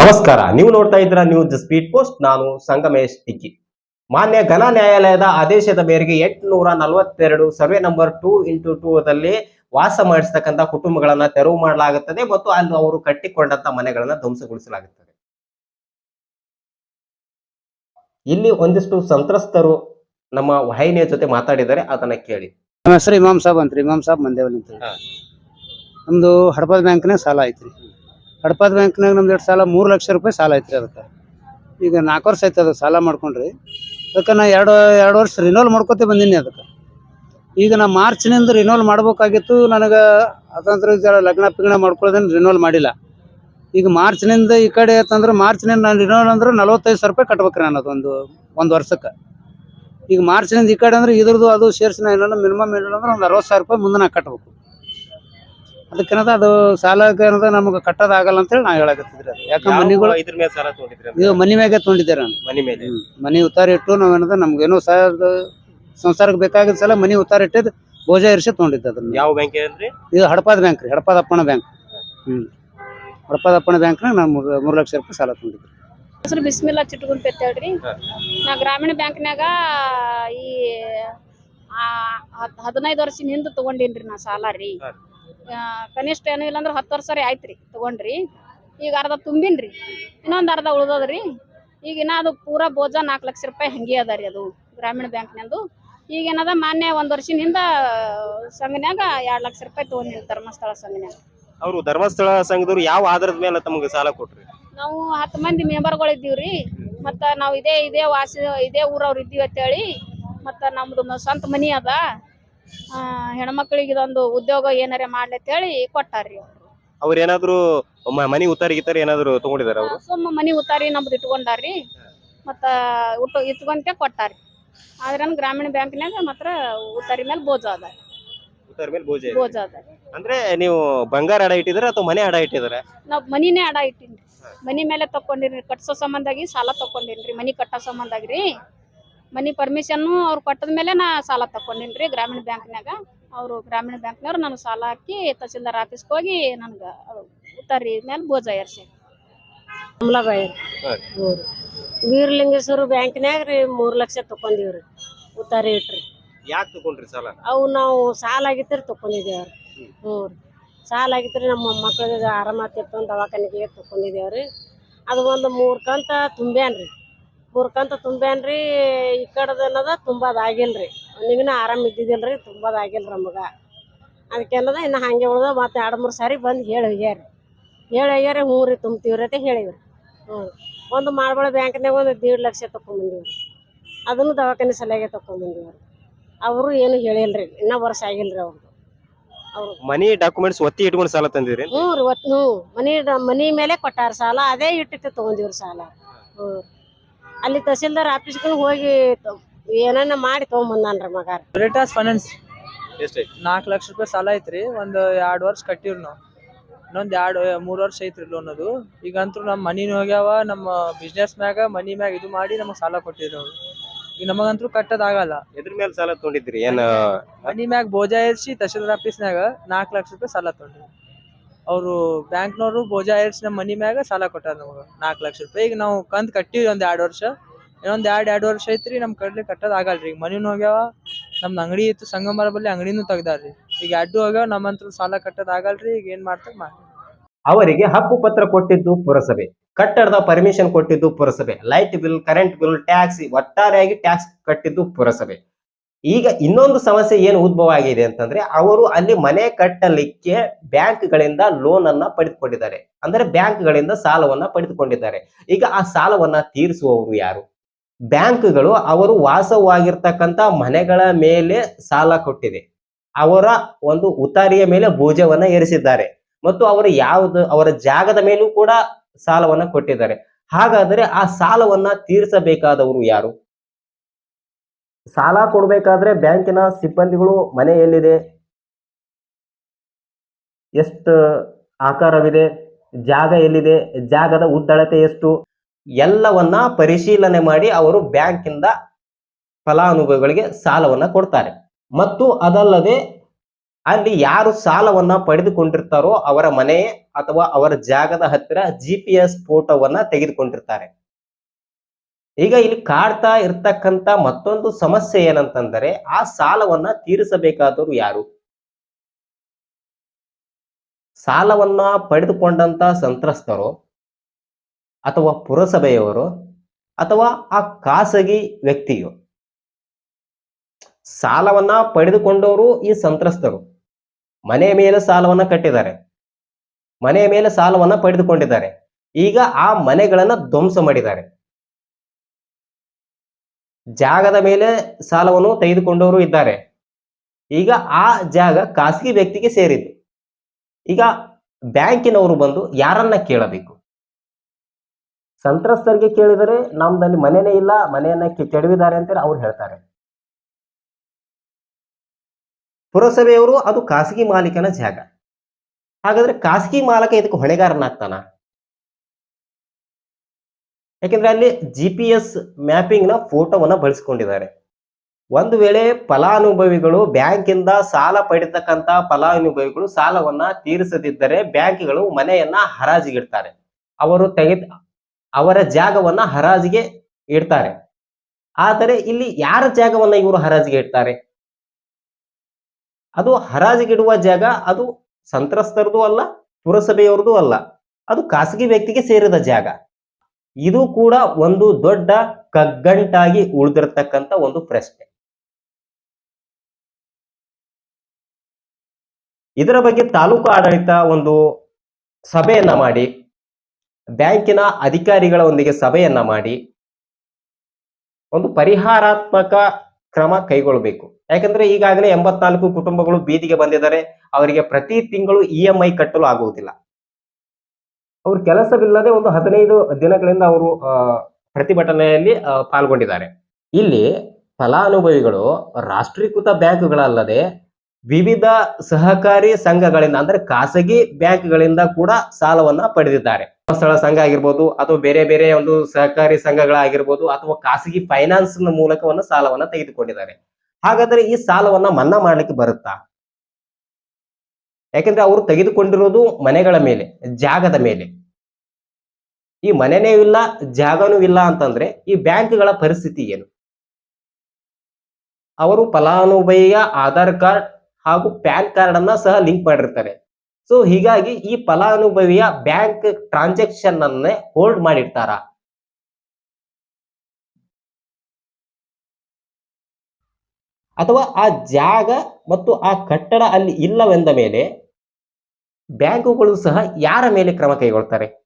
ನಮಸ್ಕಾರ. ನೀವು ನೋಡ್ತಾ ಇದ್ದೀರಾ ನ್ಯೂಸ್ ಸ್ಪೀಡ್ ಪೋಸ್ಟ್ ನಾನು ಸಂಗಮೇಶ್ ಇಕ್ಕಿ. ಮಾನ್ಯ ಘನ ನ್ಯಾಯಾಲಯದ ಆದೇಶದ ಮೇರೆಗೆ ಎಂಟುನೂರ ನಲವತ್ತೆರಡು survey number two into two ದಲ್ಲಿ ವಾಸ ಮಾಡಿಸ್ತಕ್ಕಂಥ ಕುಟುಂಬಗಳನ್ನ ತೆರವು ಮಾಡಲಾಗುತ್ತದೆ ಮತ್ತು ಅಲ್ಲಿ ಅವರು ಕಟ್ಟಿಕೊಂಡಂತ ಮನೆಗಳನ್ನ ಧ್ವಂಸಗೊಳಿಸಲಾಗುತ್ತದೆ. ಇಲ್ಲಿ ಒಂದಿಷ್ಟು ಸಂತ್ರಸ್ತರು ನಮ್ಮ ವಾಹಿನಿಯ ಜೊತೆ ಮಾತಾಡಿದರೆ ಅದನ್ನ ಕೇಳಿ. ನಮ್ಮ ಹೆಸರು ಇಮಾಮ್ ಸಾಬ್ ಅಂತ್ರಿ ಇಮಾಮ್ ಸಾಬ್ ಮಂದೇವಲ್ ಅಂತ. ನಮ್ದು ಹಡಪದ ಬ್ಯಾಂಕ್ನೇ ಸಾಲ ಐತ್ರಿ. ಹಡಪದ ಬ್ಯಾಂಕ್ನಾಗ ನಮ್ದು ಎರಡು ಸಾಲ, ಮೂರು ಲಕ್ಷ ರೂಪಾಯಿ ಸಾಲ ಐತ್ರಿ ಅದಕ್ಕೆ. ಈಗ ನಾಲ್ಕು ವರ್ಷ ಆಯ್ತು ಅದು ಸಾಲ ಮಾಡ್ಕೊಂಡ್ರಿ. ಅದಕ್ಕೆ ನಾ ಎರಡು ಎರಡು ವರ್ಷ ರಿನೋಲ್ ಮಾಡ್ಕೊತ ಬಂದೀನಿ ಅದಕ್ಕೆ. ಈಗ ನಾ ಮಾರ್ಚ್ನಿಂದ ರಿನೋಲ್ ಮಾಡ್ಬೇಕಾಗಿತ್ತು, ನನಗೆ ಅದಂದ್ರೆ ಲಗ್ನ ಪಿಗ್ನ ಮಾಡ್ಕೊಳ್ಳೋದೇನು ರಿನೋಲ್ ಮಾಡಿಲ್ಲ. ಈಗ ಮಾರ್ಚ್ನಿಂದ ಈ ಕಡೆ ಅಂತಂದ್ರೆ ಮಾರ್ಚ್ನಿಂದ ನಾನು ರಿನೋಲ್ ಅಂದ್ರೆ ನಲವತ್ತೈದು ಸಾವಿರ ರೂಪಾಯಿ ಕಟ್ಬೇಕ್ರಿ ನಾನು ಅದೊಂದು, ಒಂದು ವರ್ಷಕ್ಕೆ. ಈಗ ಮಾರ್ಚ್ನಿಂದ ಈ ಕಡೆ ಅಂದ್ರೆ ಇದ್ರದ್ದು ಅದು ಸೇರಿಸಿ ನಾನು ಮಿನಿಮಮ್ ಏನಿಲ್ಲ ಅಂದ್ರೆ ಒಂದು ಅರವತ್ತು ಸಾವಿರ ರೂಪಾಯಿ ಮುಂದೆ ನಾನು ಕಟ್ಬೇಕು. ಅದಕ್ಕೇನದ ಅದು ಸಾಲಕ್ಕೆ ಏನದ ನಮಗೆ ಕಟ್ಟೋದಾಗಲ್ಲ ಅಂತೇಳಿ ನಾ ಹೇಳಕತ್ತಿದ್ರಿ ಅದು. ಯಾಕಂದ್ರೆ ಮನಿಗಳು ಇದ್ರ ಮೇಲೆ ಸಾಲ ತಗೊಂಡಿದ್ರಿ ಇದು ಮನಿ ಮ್ಯಾಗೆ ತೊಗೊಂಡಿದ್ದೆ ನಾನು. ಮನಿ ಮೇಲೆ. ಮನಿ ಉತ್ತಾರ ಇಟ್ಟು ನಾವೇನದ ನಮ್ಗೇನೋ ಸಾಲದ ಸಂಸಾರಕ್ಕೆ ಬೇಕಾಗಿದ್ದ ಸಲ ಮನಿ ಉತ್ತಾರ ಇಟ್ಟಿದ್ದು ಭೋಜ ಇರಿಸಿ ತೊಗೊಂಡಿದ್ದೆ ಅದನ್ನ. ಯಾವ ಬ್ಯಾಂಕ್ ಏನ್ರಿ ಇದು ಹಡಪಾದ ಬ್ಯಾಂಕ್ ರೀ ಹಡಪಾದಪ್ಪಣ ಬ್ಯಾಂಕ್. ಹ್ಮ್ ಹಡಪಾದಪ್ಪಣ ಬ್ಯಾಂಕ್ನಾಗ ನಾನು ಮೂರು ಮೂರು ಲಕ್ಷ ರೂಪಾಯಿ ಸಾಲ ತೊಗೊಂಡಿದ್ದೆ. ಹೆಸರು ಬಿಸ್ಮಿಲ್ಲಾ ಚಿಟ್ಗುಂಟ್ ಅಂತ ಹೇಳ್ರಿ ನಾ ಗ್ರಾಮೀಣ ಬ್ಯಾಂಕ್ನಾಗ ಈ ಹದಿನೈದು ವರ್ಷದ ಹಿಂದೆ ತಗೊಂಡೇನ್ರಿ ನಾ ಸಾಲ ರೀ. ಕನಿಷ್ಠ ಏನೂ ಇಲ್ಲಾಂದ್ರೆ ಹತ್ತು ವರ್ಷ ರೀ ಆಯ್ತ್ರಿ ತಗೊಂಡ್ರಿ. ಈಗ ಅರ್ಧ ತುಂಬಿನ್ರಿ. ಇನ್ನೊಂದು ಅರ್ಧ ಉಳ್ದದ್ರಿ. ಈಗ ಇನ್ನ ಅದು ಪೂರಾ ಬೋಜ ನಾಲ್ಕು ಲಕ್ಷ ರೂಪಾಯಿ ಹಂಗೆ ಅದ ರೀ ಅದು ಗ್ರಾಮೀಣ ಬ್ಯಾಂಕ್ನಂದು ಈಗ ಏನದ ಮಾನ್ಯ ಒಂದು ವರ್ಷದಿಂದ ಸಂಘನ್ಯಾಗ ಎರಡು ಲಕ್ಷ ರೂಪಾಯಿ ತಗೊಂಡಿನಿ ಧರ್ಮಸ್ಥಳ ಸಂಘನ್ಯಾಗ. ಅವರು ಧರ್ಮಸ್ಥಳ ಸಂಘದವ್ರು ಯಾವ ಆಧಾರದ ಮೇಲೆ ತಮಗೆ ಸಾಲ ಕೊಟ್ರಿ? ನಾವು ಹತ್ತು ಮಂದಿ ಮೆಂಬರ್ಗಳು ಇದ್ದೀವ್ರಿ ಮತ್ತು ನಾವು ಇದೇ ಇದೇ ವಾಸಿ ಇದೇ ಊರವ್ರು ಇದ್ದೀವಿ ಅಂತೇಳಿ ಮತ್ತು ನಮ್ಮದು ಸ್ವಂತ ಮನಿ ಅದ. ಹೆಣ್ಮಕ್ಳಿಗೆ ಇದೊಂದು ಉದ್ಯೋಗ ಏನಾರ ಮಾಡ್ಲಿ ಅಂತೇಳಿ ಕೊಟ್ಟಾರ್ರಿ ಅವ್ರು. ಅವ್ರ ಏನಾದ್ರು ಮ- ಮನಿ ಉತ್ತಾರಿ ಗಿತ್ತಾರಿ ಏನಾದ್ರು ತಗೊಂಡಿದಾರ ಅವರು? ಸುಮ್ಮ ಮನಿ ಉತ್ತಾರಿ ನಮ್ದು ಇಟ್ಕೊಂಡಾರ್ರಿ. ಮತ್ತ ಉಟ್ಟು ಇಟ್ಕೊಂತ ಕೊಟ್ಟಾರಿ ಆದ್ರೆ ಗ್ರಾಮೀಣ ಬ್ಯಾಂಕ್ನ್ಯಾಗ ಮಾತ್ರ ಉತ್ತಾರಿ ಮೇಲೆ ಬೋಜ ಅದ. ಉತ್ತಾರ ಮೇಲೆ ಬೋಜೆ ಇದೆ. ಬೋಜ ಅದ. ಅಂದ್ರೆ ನೀವು ಬಂಗಾರ ಅಡ ಇಟ್ಟಿದ್ರ ಅಥವಾ ಮನೆ ಅಡ ಇಟ್ಟಿದ್ರ? ನಾವ್ ಮನಿನೇ ಅಡ ಇಟ್ಟಿನ್ರಿ. ಮನಿ ಮೇಲೆ ತಕೊಂಡಿನ್ರಿ ಕಟ್ಸೋ ಸಂಬಂಧಾಗಿ ಸಾಲ ತಕೊಂಡಿನ್ರಿ ಮನಿ ಕಟ್ಟೋ ಸಂಬಂಧಾಗ್ರಿ ಮನಿ ಪರ್ಮಿಷನ್ನು ಅವ್ರು ಕೊಟ್ಟದ ಮೇಲೆ ನಾ ಸಾಲ ತಕೊಂಡಿನ್ರಿ ಗ್ರಾಮೀಣ ಬ್ಯಾಂಕ್ನ್ಯಾಗ. ಅವರು ಗ್ರಾಮೀಣ ಬ್ಯಾಂಕ್ನವ್ರು ನಾನು ಸಾಲ ಹಾಕಿ ತಹಸೀಲ್ದಾರ್ ಆಫೀಸ್ಗೆ ಹೋಗಿ ನನಗೆ ಉತ್ತರಿ ಮೇಲೆ ಬೋಜ ಏರ್ಸಿ. ಕಮಲಾಬಾಯಿ ಹಾ. ವೀರಲಿಂಗೇಶ್ವರ ಬ್ಯಾಂಕ್ನ್ಯಾಗ ರೀ ಮೂರು ಲಕ್ಷ ತಗೊಂಡಿವ್ರಿ ಉತ್ತಾರಿ ಇಟ್ರಿ. ಯಾಕೆ ತಗೊಂಡ್ರಿ ಸಾಲ? ಅವು ನಾವು ಸಾಲ ಆಗಿತ್ರಿ ತಗೊಂಡಿದ್ದೇವ್ರಿ ಹ್ಞೂ ರೀ ಸಾಲ ಆಗಿತ್ರಿ ನಮ್ಮ ಮಕ್ಕಳಿಗೆ ಆರಾಮಾತಿತ್ತು ಅಂತ ದವಾಖಾನೆಗೆ ತಗೊಂಡಿದ್ದೇವ್ರಿ ಅದು ಒಂದು ಮೂರು ಕಂತ ತುಂಬ್ಯಾನ್ರಿ ಮೂರು ಕಂತ ತುಂಬ್ಯಾನ್ರಿ ಈ ಕಡೆದ ಏನದ ತುಂಬೋದು ಆಗಿಲ್ರಿ. ಅವನಿಗಿನ ಆರಾಮ ಇದ್ದಿದ್ದಿಲ್ರಿ ತುಂಬೋದು ಆಗಿಲ್ರಿ ನಮಗೆ. ಅದಕ್ಕೆ ಇನ್ನು ಹಾಗೆ ಉಳ್ದ ಮತ್ತೆ ಎರಡು ಮೂರು ಸಾರಿ ಬಂದು ಹೇಳಿ ಹೋಗ್ಯಾರಿ. ಹೇಳಿ ಹೋಗ್ಯಾರಿ ಹ್ಞೂ ರೀ ತುಂಬ್ತೀವ್ರಿ ಅಂತ ಹೇಳಿವ್ರಿ. ಹ್ಞೂ ಒಂದು ಮಾಡಬಾಳ ಬ್ಯಾಂಕ್ನಾಗ ಒಂದು ದೇಡ್ ಲಕ್ಷ ತಗೊಂಬಂದಿವ್ರಿ ಅದನ್ನು ದವಾಖಾನೆ ಸಲಹೆ ತಗೊಂಬಂದಿವ್ರಿ ಅವರು ಏನು ಹೇಳಿಲ್ರಿ ಇನ್ನೂ ವರ್ಷ ಆಗಿಲ್ರಿ ಅವ್ರದ್ದು ಅವರು ಮನಿ ಡಾಕ್ಯುಮೆಂಟ್ಸ್ ಒತ್ತಿ ಇಟ್ಕೊಂಡು ಸಾಲ ತಂದಿರಿ ಹ್ಞೂ ರೀ ಒತ್ತು ಹ್ಞೂ. ಮನಿ ಮನಿ ಮೇಲೆ ಕೊಟ್ಟಾರ ಸಾಲ ಅದೇ ಇಟ್ಟಿಟ್ಟು ತೊಗೊಂಡಿವ್ರಿ ಸಾಲ. ಹ್ಞೂ ಅಲ್ಲಿ ತಹಸೀಲ್ದಾರ್ ಆಫೀಸ್ಗೂ ಹೋಗಿ ಏನನ್ನ ಮಾಡಿ ತೊಗೊಂಬಂದಾನ್ರಿ ಮಗಾರ ರಿಟಾಸ್ ಫೈನಾನ್ಸ್. ನಾಲ್ಕು ಲಕ್ಷ ರೂಪಾಯಿ ಸಾಲ ಐತ್ರಿ ಒಂದು ಎರಡು ವರ್ಷ ಕಟ್ಟಿವ್ರಿ ನಾವು. ಇನ್ನೊಂದು ಎರಡು ಮೂರು ವರ್ಷ ಐತ್ರಿ ಲೋನ್ ಅದು. ಈಗಂತೂ ನಮ್ಮ ಮನಿನೂ ಹೋಗ್ಯಾವ ನಮ್ಮ ಬಿಸ್ನೆಸ್ ಮ್ಯಾಗ ಮನಿ ಮ್ಯಾಗ ಇದು ಮಾಡಿ ನಮಗೆ ಸಾಲ ಕೊಟ್ಟಿದ್ರು ಅವ್ರು. ಈಗ ನಮಗಂತೂ ಕಟ್ಟೋದಾಗಲ್ಲ. ಎದ್ರ ಮೇಲೆ ಸಾಲ ತೊಂಡಿದ್ರಿ ಏನ್ ಮನಿ ಮ್ಯಾಗ ಬೋಜಾ ಏರ್ಸಿ ತಹಸೀಲ್ದಾರ್ ಆಫೀಸ್ನಾಗ ನಾಲ್ಕು ಲಕ್ಷ ರೂಪಾಯಿ ಸಾಲ ತೊಗೊಂಡ್ರಿ ಅವರು ಬ್ಯಾಂಕ್ನವರು ಬೋಜಾ ಏರ್ಸ್ ನಮ್ಮ ಮನಿ ಮ್ಯಾಗ ಸಾಲ ಕೊಟ್ಟಾರ ನಮಗೆ. ನಾಲ್ಕು ಲಕ್ಷ ರೂಪಾಯಿ. ಈಗ ನಾವು ಕಂತು ಕಟ್ಟಿವಿ ಒಂದು ಎರಡು ವರ್ಷ. ಇನ್ನೊಂದು ಎರಡು ಎರಡು ವರ್ಷ ಐತ್ರಿ ನಮ್ಮ ಕಡ್ಲಿ ರೀ ಈಗ ಮನಿನೂ ಹೋಗ್ಯಾವ ನಮ್ದು ಅಂಗಡಿ ಇತ್ತು ಸಂಗಮರ ಬಲ್ಲಿ ಅಂಗಡಿನೂ ತೆಗ್ದಾರ್ರಿ. ಈಗ ಅಡ್ಡು ಹೋಗ್ಯಾವ ನಮ್ಮಂತೂ ಸಾಲ ಕಟ್ಟೋದಾಗಲ್ರಿ ಈಗ ಏನ್ ಮಾಡ್ತಾರೆ ಮಾಡಿ ಅವರಿಗೆ ಹಕ್ಕು ಪತ್ರ ಕೊಟ್ಟಿದ್ದು ಪುರಸಭೆ, ಕಟ್ಟಡದ ಪರ್ಮಿಷನ್ ಕೊಟ್ಟಿದ್ದು ಪುರಸಭೆ light bill current bill tax ಒಟ್ಟಾರೆಯಾಗಿ ಟ್ಯಾಕ್ಸ್ ಕಟ್ಟಿದ್ದು ಪುರಸಭೆ. ಈಗ ಇನ್ನೊಂದು ಸಮಸ್ಯೆ ಏನು ಉದ್ಭವ ಆಗಿದೆ ಅಂತಂದ್ರೆ ಅವರು ಅಲ್ಲಿ ಮನೆ ಕಟ್ಟಲಿಕ್ಕೆ ಬ್ಯಾಂಕ್ಗಳಿಂದ ಲೋನ್ ಅನ್ನ ಪಡೆದುಕೊಂಡಿದ್ದಾರೆ. ಅಂದ್ರೆ ಬ್ಯಾಂಕ್ಗಳಿಂದ ಸಾಲವನ್ನ ಪಡೆದುಕೊಂಡಿದ್ದಾರೆ. ಈಗ ಆ ಸಾಲವನ್ನ ತೀರಿಸುವವರು ಯಾರು? ಬ್ಯಾಂಕ್ಗಳು ಅವರು ವಾಸವಾಗಿರ್ತಕ್ಕಂಥ ಮನೆಗಳ ಮೇಲೆ ಸಾಲ ಕೊಟ್ಟಿದೆ. ಅವರ ಒಂದು ಉತಾರಿಯ ಮೇಲೆ ಭೋಜವನ್ನ ಏರಿಸಿದ್ದಾರೆ. ಮತ್ತು ಅವರು ಯಾವುದು, ಅವರ ಜಾಗದ ಮೇಲೂ ಕೂಡ ಸಾಲವನ್ನ ಕೊಟ್ಟಿದ್ದಾರೆ. ಹಾಗಾದರೆ ಆ ಸಾಲವನ್ನ ತೀರಿಸಬೇಕಾದವರು ಯಾರು? ಸಾಲ ಕೊಡಬೇಕಾದ್ರೆ ಬ್ಯಾಂಕಿನ ಸಿಬ್ಬಂದಿಗಳು ಮನೆ ಎಲ್ಲಿದೆ? ಎಷ್ಟು ಆಕಾರವಿದೆ? ಜಾಗ ಎಲ್ಲಿದೆ? ಜಾಗದ ಉದ್ದಳತೆ ಎಷ್ಟು? ಎಲ್ಲವನ್ನ ಪರಿಶೀಲನೆ ಮಾಡಿ ಅವರು ಬ್ಯಾಂಕಿಂದ ಫಲಾನುಭವಿಗಳಿಗೆ ಸಾಲವನ್ನ ಕೊಡ್ತಾರೆ. ಮತ್ತು ಅದಲ್ಲದೆ ಅಲ್ಲಿ ಯಾರು ಸಾಲವನ್ನ ಪಡೆದುಕೊಂಡಿರ್ತಾರೋ ಅವರ ಮನೆ ಅಥವಾ ಅವರ ಜಾಗದ ಹತ್ತಿರ ಜಿ ಪಿ ಎಸ್ ಫೋಟೋವನ್ನ ತೆಗೆದುಕೊಂಡಿರ್ತಾರೆ. ಈಗ ಇಲ್ಲಿ ಕಾಡ್ತಾ ಇರ್ತಕ್ಕಂತ ಮತ್ತೊಂದು ಸಮಸ್ಯೆ ಏನಂತಂದರೆ ಆ ಸಾಲವನ್ನ ತೀರಿಸಬೇಕಾದವರು ಯಾರು? ಸಾಲವನ್ನ ಪಡೆದುಕೊಂಡಂತ ಸಂತ್ರಸ್ತರು ಅಥವಾ ಪುರಸಭೆಯವರು ಅಥವಾ ಆ ಖಾಸಗಿ ವ್ಯಕ್ತಿಯು? ಸಾಲವನ್ನ ಪಡೆದುಕೊಂಡವರು ಈ ಸಂತ್ರಸ್ತರು. ಮನೆ ಮೇಲೆ ಸಾಲವನ್ನ ಕಟ್ಟಿದ್ದಾರೆ. ಮನೆ ಮೇಲೆ ಸಾಲವನ್ನ ಪಡೆದುಕೊಂಡಿದ್ದಾರೆ. ಈಗ ಆ ಮನೆಗಳನ್ನ ಧ್ವಂಸ ಮಾಡಿದ್ದಾರೆ. ಜಾಗದ ಮೇಲೆ ಸಾಲವನ್ನು ತೆಗೆದುಕೊಂಡವರು ಇದ್ದಾರೆ. ಈಗ ಆ ಜಾಗ ಖಾಸಗಿ ವ್ಯಕ್ತಿಗೆ ಸೇರಿದ್ದು. ಈಗ ಬ್ಯಾಂಕಿನವರು ಬಂದು ಯಾರನ್ನ ಕೇಳಬೇಕು? ಸಂತ್ರಸ್ತರಿಗೆ ಕೇಳಿದರೆ ನಮ್ದಲ್ಲಿ ಮನೆನೇ ಇಲ್ಲ, ಮನೆಯನ್ನ ಕೆಡವಿದ್ದಾರೆ ಅಂತೇಳಿ ಅವ್ರು ಹೇಳ್ತಾರೆ. ಪುರಸಭೆಯವರು ಅದು ಖಾಸಗಿ ಮಾಲೀಕನ ಜಾಗ. ಹಾಗಾದ್ರೆ ಖಾಸಗಿ ಮಾಲಕ ಇದಕ್ಕೆ ಹೊಣೆಗಾರನಾಗ್ತಾನ? ಯಾಕೆಂದ್ರೆ ಅಲ್ಲಿ ಜಿ ಪಿ ಎಸ್ ಮ್ಯಾಪಿಂಗ್ನ ಫೋಟೋವನ್ನ ಬಳಸಿಕೊಂಡಿದ್ದಾರೆ. ಒಂದು ವೇಳೆ ಫಲಾನುಭವಿಗಳು ಬ್ಯಾಂಕಿಂದ ಸಾಲ ಪಡಿತಕ್ಕಂತ ಫಲಾನುಭವಿಗಳು ಸಾಲವನ್ನ ತೀರಿಸದಿದ್ದರೆ ಬ್ಯಾಂಕ್ಗಳು ಮನೆಯನ್ನ ಹರಾಜಿಗಿಡ್ತಾರೆ. ಅವರು ತೆಗೆದ ಅವರ ಜಾಗವನ್ನ ಹರಾಜಿಗೆ ಇಡ್ತಾರೆ. ಆದರೆ ಇಲ್ಲಿ ಯಾರ ಜಾಗವನ್ನ ಇವರು ಹರಾಜಿಗೆ ಇಡ್ತಾರೆ? ಅದು ಹರಾಜಿಗಿಡುವ ಜಾಗ ಅದು ಸಂತ್ರಸ್ತರದು ಅಲ್ಲ ಪುರಸಭೆಯವ್ರದ್ದು ಅಲ್ಲ. ಅದು ಖಾಸಗಿ ವ್ಯಕ್ತಿಗೆ ಸೇರಿದ ಜಾಗ. ಇದು ಕೂಡ ಒಂದು ದೊಡ್ಡ ಕಗ್ಗಂಟಾಗಿ ಉಳಿದಿರ್ತಕ್ಕಂಥ ಒಂದು ಪ್ರಶ್ನೆ. ಇದರ ಬಗ್ಗೆ ತಾಲೂಕು ಆಡಳಿತ ಒಂದು ಸಭೆಯನ್ನ ಮಾಡಿ, ಬ್ಯಾಂಕಿನ ಅಧಿಕಾರಿಗಳೊಂದಿಗೆ ಸಭೆಯನ್ನ ಮಾಡಿ, ಒಂದು ಪರಿಹಾರಾತ್ಮಕ ಕ್ರಮ ಕೈಗೊಳ್ಳಬೇಕು ಯಾಕಂದ್ರೆ ಈಗಾಗಲೇ ಎಂಬತ್ನಾಲ್ಕು ಕುಟುಂಬಗಳು ಬೀದಿಗೆ ಬಂದಿದ್ದಾರೆ, ಅವರಿಗೆ ಪ್ರತಿ ತಿಂಗಳು ಇ ಕಟ್ಟಲು ಆಗುವುದಿಲ್ಲ. ಅವ್ರ ಕೆಲಸವಿಲ್ಲದೆ ಒಂದು ಹದಿನೈದು ದಿನಗಳಿಂದ ಅವರು ಪ್ರತಿಭಟನೆಯಲ್ಲಿ ಪಾಲ್ಗೊಂಡಿದ್ದಾರೆ. ಇಲ್ಲಿ ಫಲಾನುಭವಿಗಳು ರಾಷ್ಟ್ರೀಕೃತ ಬ್ಯಾಂಕ್ಗಳಲ್ಲದೆ ವಿವಿಧ ಸಹಕಾರಿ ಸಂಘಗಳಿಂದ, ಅಂದ್ರೆ ಖಾಸಗಿ ಬ್ಯಾಂಕ್ಗಳಿಂದ ಕೂಡ ಸಾಲವನ್ನ ಪಡೆದಿದ್ದಾರೆ. ಸ್ಥಳ ಸಂಘ ಆಗಿರ್ಬೋದು, ಅಥವಾ ಬೇರೆ ಬೇರೆ ಒಂದು ಸಹಕಾರಿ ಸಂಘಗಳಾಗಿರ್ಬೋದು, ಅಥವಾ ಖಾಸಗಿ ಫೈನಾನ್ಸ್ ಮೂಲಕವನ್ನ ಸಾಲವನ್ನ ತೆಗೆದುಕೊಂಡಿದ್ದಾರೆ. ಹಾಗಾದ್ರೆ ಈ ಸಾಲವನ್ನ ಮನ್ನಾ ಮಾಡ್ಲಿಕ್ಕೆ ಬರುತ್ತಾ? ಯಾಕೆಂದ್ರೆ ಅವರು ತೆಗೆದುಕೊಂಡಿರೋದು ಮನೆಗಳ ಮೇಲೆ, ಜಾಗದ ಮೇಲೆ. ಈ ಮನೆನೇ ಇಲ್ಲ, ಜಾಗನೂ ಇಲ್ಲ ಅಂತಂದ್ರೆ ಈ ಬ್ಯಾಂಕ್ಗಳ ಪರಿಸ್ಥಿತಿ ಏನು? ಅವರು ಫಲಾನುಭವಿಯ ಆಧಾರ್ ಕಾರ್ಡ್ ಹಾಗೂ ಪ್ಯಾನ್ ಕಾರ್ಡ್ ಅನ್ನ ಸಹ ಲಿಂಕ್ ಮಾಡಿರ್ತಾರೆ. ಸೊ, ಹೀಗಾಗಿ ಈ ಫಲಾನುಭವಿಯ ಬ್ಯಾಂಕ್ ಟ್ರಾನ್ಸಾಕ್ಷನ್ ಅನ್ನೇ ಹೋಲ್ಡ್ ಮಾಡಿರ್ತಾರ. ಅಥವಾ ಆ ಜಾಗ ಮತ್ತು ಆ ಕಟ್ಟಡ ಅಲ್ಲಿ ಇಲ್ಲವೆಂದ ಮೇಲೆ ಬ್ಯಾಂಕುಗಳು ಸಹ ಯಾರ ಮೇಲೆ ಕ್ರಮ ಕೈಗೊಳ್ತಾರೆ?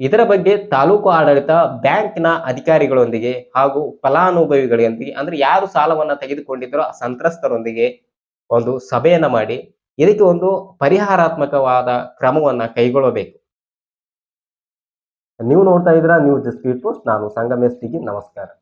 ಇದರ ಬಗ್ಗೆ ತಾಲೂಕು ಆಡಳಿತ, ಬ್ಯಾಂಕ್ನ ಅಧಿಕಾರಿಗಳೊಂದಿಗೆ ಹಾಗೂ ಫಲಾನುಭವಿಗಳೊಂದಿಗೆ, ಅಂದ್ರೆ ಯಾರು ಸಾಲವನ್ನ ಆ ಸಂತ್ರಸ್ತರೊಂದಿಗೆ ಒಂದು ಸಭೆಯನ್ನ ಮಾಡಿ, ಇದಕ್ಕೆ ಒಂದು ಪರಿಹಾರಾತ್ಮಕವಾದ ಕ್ರಮವನ್ನ ಕೈಗೊಳ್ಳಬೇಕು. ನೀವು ನೋಡ್ತಾ ಇದ್ದೀರಾ ನ್ಯೂಸ್ ಸ್ಪೀಡ್ ಪೋಸ್ಟ್ ನಾನು ಸಂಗಮೇಶ್ ನಮಸ್ಕಾರ.